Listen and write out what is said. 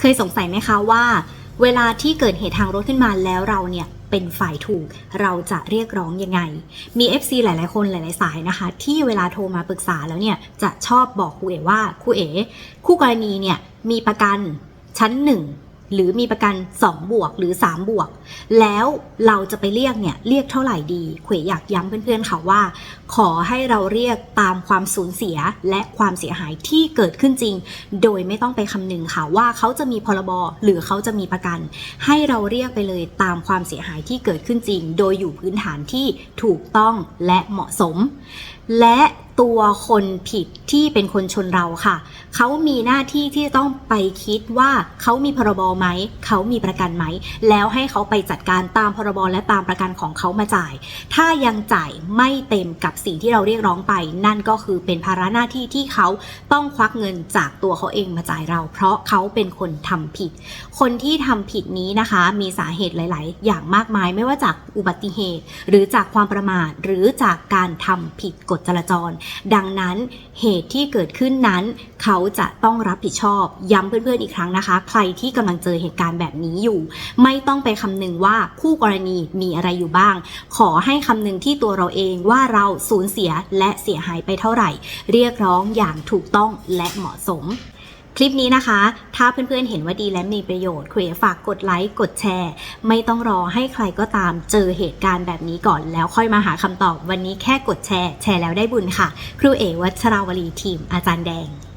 เคยสงสัยไหมคะว่า เวลาที่เกิดเหตุทางรถขึ้นมาแล้วเราเนี่ยเป็นฝ่ายถูกเราจะเรียกร้องยังไง มี FC หลาย ๆ คนหลาย ๆ สายนะคะ ที่เวลาโทรมาปรึกษาแล้วเนี่ยจะชอบบอกครูเอ๋ว่าครูเอ๋คู่กรณีเนี่ยมีประกันชั้นหนึ่ง หรือมีประกัน 2 บวกหรือ 3 บวก แล้วเราจะไปเรียกเนี่ยเรียกเท่าไหร่ดีเขวอยากย้ำเพื่อนๆค่ะว่า ขอให้เราเรียกตามความสูญเสียและความเสียหายที่เกิดขึ้นจริง โดยไม่ต้องไปคำนึงค่ะว่าเขาจะมีพรบหรือเขาจะมีประกัน ให้เราเรียกไปเลยตามความเสียหายที่เกิดขึ้นจริง โดยอยู่พื้นฐานที่ถูกต้องและเหมาะสม และ ตัวคนผิดที่เป็นคนชนเราค่ะ เขามีหน้าที่ที่จะต้องไปคิดว่าเขามีพรบไหม เขามีประกันไหม แล้วให้เขาไปจัดการตามพรบและตามประกันของเขามาจ่าย ถ้ายังจ่ายไม่เต็มกับสิ่งที่เราเรียกร้องไป นั่นก็คือเป็นภาระหน้าที่ที่เขาต้องควักเงินจากตัวเขาเองมาจ่ายเรา เพราะเขาเป็นคนทำผิด คนที่ทำผิดนี้นะคะ มีสาเหตุหลาย ๆ อย่างมากมายไม่ว่าจากอุบัติเหตุ หรือจากความประมาทหรือจากการทำผิดกฎจราจรดังนั้นเหตุที่เกิดขึ้นนั้น เขาจะต้องรับผิดชอบ ย้ำเพื่อนๆอีกครั้งนะคะ ใครที่กำลังเจอเหตุการณ์แบบนี้อยู่ ไม่ต้องไปคำนึงว่าคู่กรณีมีอะไรอยู่บ้าง ขอให้คำนึงที่ตัวเราเองว่าเราสูญเสียและเสียหายไปเท่าไหร่ เรียกร้องอย่างถูกต้องและเหมาะสม คลิปนี้นะคะ ถ้าเพื่อนๆเห็นว่าดีและมีประโยชน์คุยฝากกดไลค์กดแชร์ ไม่ต้องรอให้ใครก็ตามเจอเหตุการณ์แบบนี้ก่อน แล้วค่อยมาหาคำตอบ วันนี้แค่กดแชร์ แชร์แล้วได้บุญค่ะ ครูเอวัชราวลีทีมอาจารย์แดง